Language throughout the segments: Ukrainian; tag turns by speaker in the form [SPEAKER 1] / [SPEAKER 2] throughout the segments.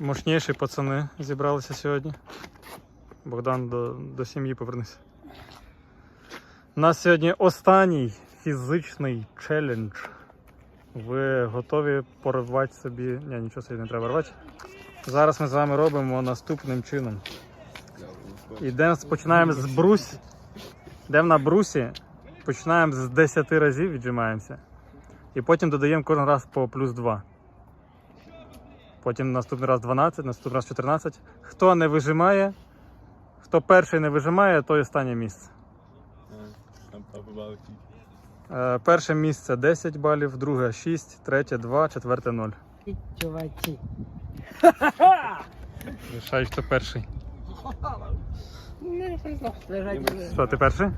[SPEAKER 1] Мощніші пацани зібралися сьогодні. Богдан до, до сім'ї повернися. У нас сьогодні останній фізичний челендж. Ви готові порвати собі. Ні, нічого собі не треба рвати. Зараз ми з вами робимо наступним чином. Йдемо, починаємо з брус. Йдемо на брусі, починаємо з 10 разів, віджимаємося. І потім додаємо кожен раз по плюс 2. Потім наступний раз 12, наступний раз 14. Хто не вижимає, хто перший не вижимає, той останнє місце. Е, перше місце 10 балів, друге 6, третє 2, четверте 0.
[SPEAKER 2] Чуваки.
[SPEAKER 1] Рішай, хто перший.
[SPEAKER 2] Не признав.
[SPEAKER 1] Що, ти перший?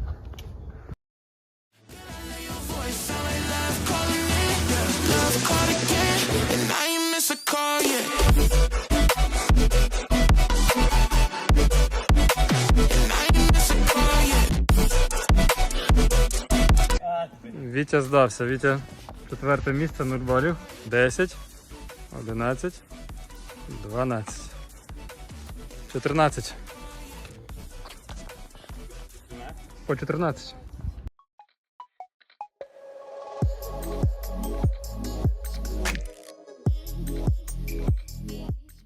[SPEAKER 1] Вітя здався. Вітя четверте місце 0 балів. 10, 11, 12, 14. По 14.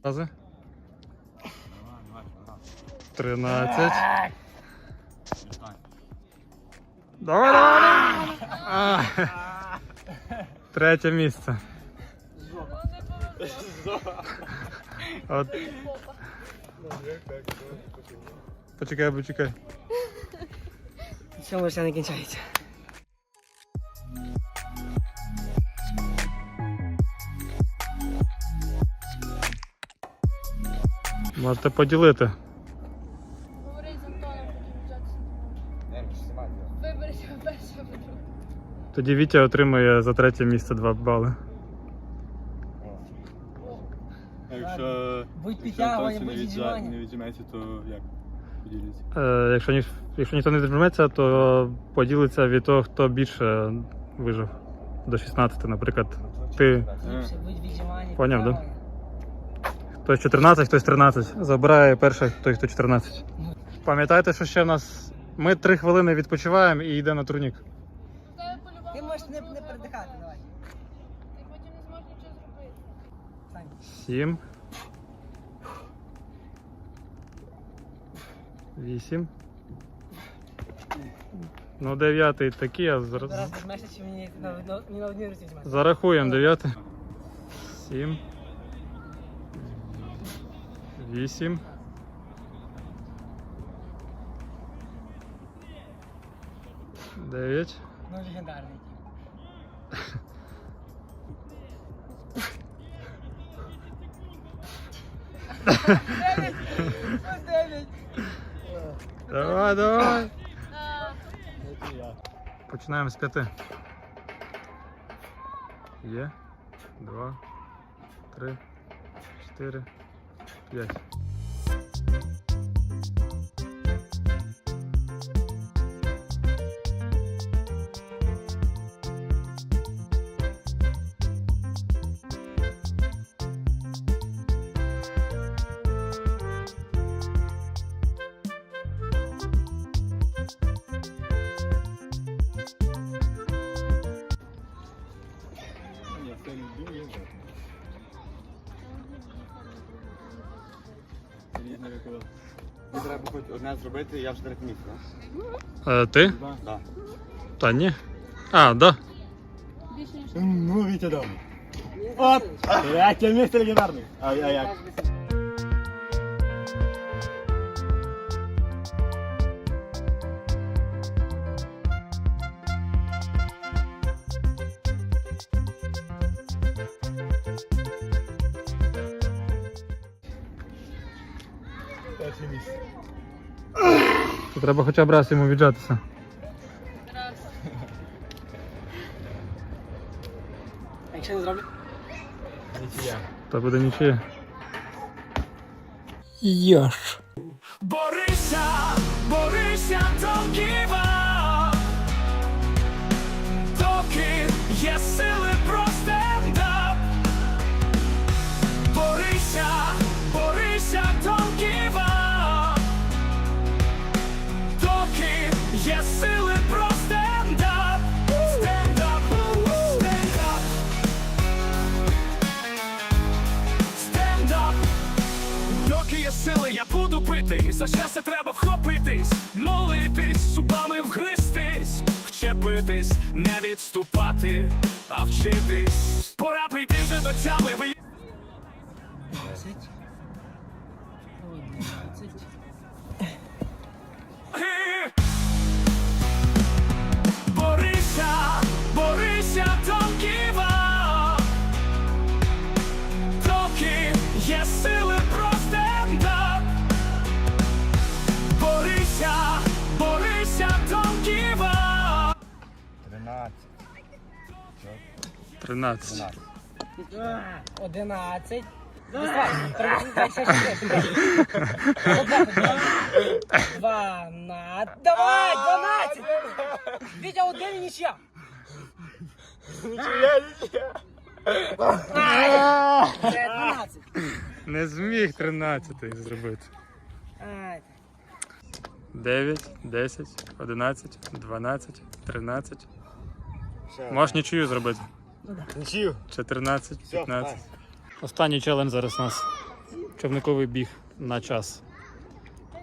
[SPEAKER 1] Рази. 13. Давай, давай! А. Третє місце. От. Почекай, почекай.
[SPEAKER 2] Цьому все не кінчається.
[SPEAKER 1] Можете поділити.
[SPEAKER 3] Говорить з Антоном, потім взяти. Перше або друге.
[SPEAKER 1] Тоді Вітя отримує за третє місце 2 бали.
[SPEAKER 4] А якщо,
[SPEAKER 2] Будь
[SPEAKER 4] якщо
[SPEAKER 2] підтягування, будь віджимання.
[SPEAKER 4] не віджиметься, то як поділиться?
[SPEAKER 1] Е, якщо, ні, якщо ніхто не віджметься, то поділиться від того, хто більше вижив. До 16, наприклад. Ти
[SPEAKER 2] Ліпше будь віджимання.
[SPEAKER 1] Поняв, да? Хтось 14, хтось 13. Забирає перший той, хто 14. Пам'ятайте, що ще в нас. Ми 3 хвилини відпочиваємо і йдемо на турнік.
[SPEAKER 2] Ти можеш не, не передихати, давай.
[SPEAKER 3] Ти потім не зможеш нічого зробити.
[SPEAKER 1] 7. 8. Ну, дев'ятий такий, а зараз.
[SPEAKER 2] Зараз мені на, на, ні на одній руці.
[SPEAKER 1] Зарахуємо дев'ятий. Сім. Вісім. Дев'ять.
[SPEAKER 2] Ну, легендарний. Дев'ять! Ось дев'ять!
[SPEAKER 1] Давай, давай.
[SPEAKER 3] А,
[SPEAKER 1] Починаємо з п'яти. Є. Два. Три. Чотири.
[SPEAKER 4] Yes.
[SPEAKER 5] Мені треба хоч одне зробити, я вже третє місце.
[SPEAKER 1] Е, ти?
[SPEAKER 5] Так.
[SPEAKER 1] Та ні. А, да.
[SPEAKER 4] Ну, Вітя дам. От! Третє місце легендарне. А, а як? Перше місце.
[SPEAKER 1] То треба хоча б раз йому віджатися.
[SPEAKER 3] раз.
[SPEAKER 2] А якщо не зроблю?
[SPEAKER 4] Нічия.
[SPEAKER 1] То буде нічия.
[SPEAKER 2] Йош.
[SPEAKER 6] Борися, борися, don't сили
[SPEAKER 7] я буду бити, за щастя треба вхопитись, молитись, зубами вгристись, вчепитись, не відступати, а вчитись. Пора прийти вже до тями ви. 20. 20.
[SPEAKER 5] 13.
[SPEAKER 1] 13.
[SPEAKER 2] Одинадцять. Дванадцять. Давай, дванадцять. Вітя, один і нічия. Це дванадцять.
[SPEAKER 1] Не зміг 13 зробити.
[SPEAKER 2] Ай,
[SPEAKER 1] 9, 10, 11, 12, 13. Можеш нічию зробити.
[SPEAKER 5] Нічию.
[SPEAKER 1] 14,
[SPEAKER 5] Все,
[SPEAKER 1] 15. Останній челендж зараз у нас. Човниковий біг на час.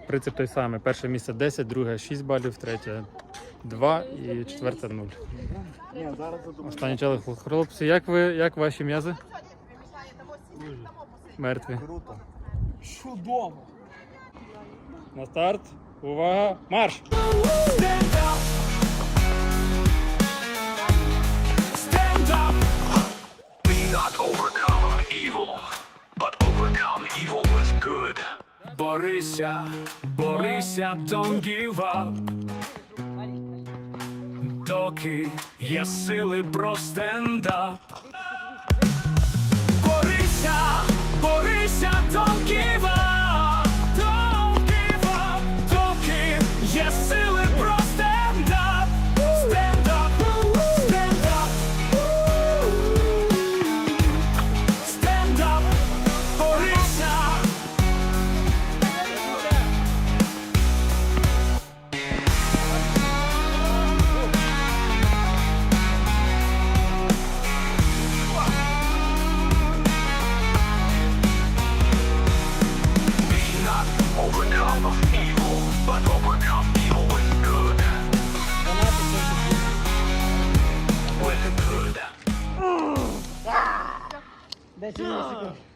[SPEAKER 1] Принцип той самий. Перше місце 10, друге 6 балів, третє 2 і четверте 0.
[SPEAKER 5] Ні, зараз задумаю.
[SPEAKER 1] Останній челендж. Хлопці, як ви, як ваші м'язи? Мертві.
[SPEAKER 5] Круто.
[SPEAKER 2] Чудово.
[SPEAKER 1] На старт. Увага! Марш!
[SPEAKER 7] Up We not overcome evil But overcome evil with good Борися, борися, don't give up Доки є сили про стендап With good.
[SPEAKER 2] Десять секунд.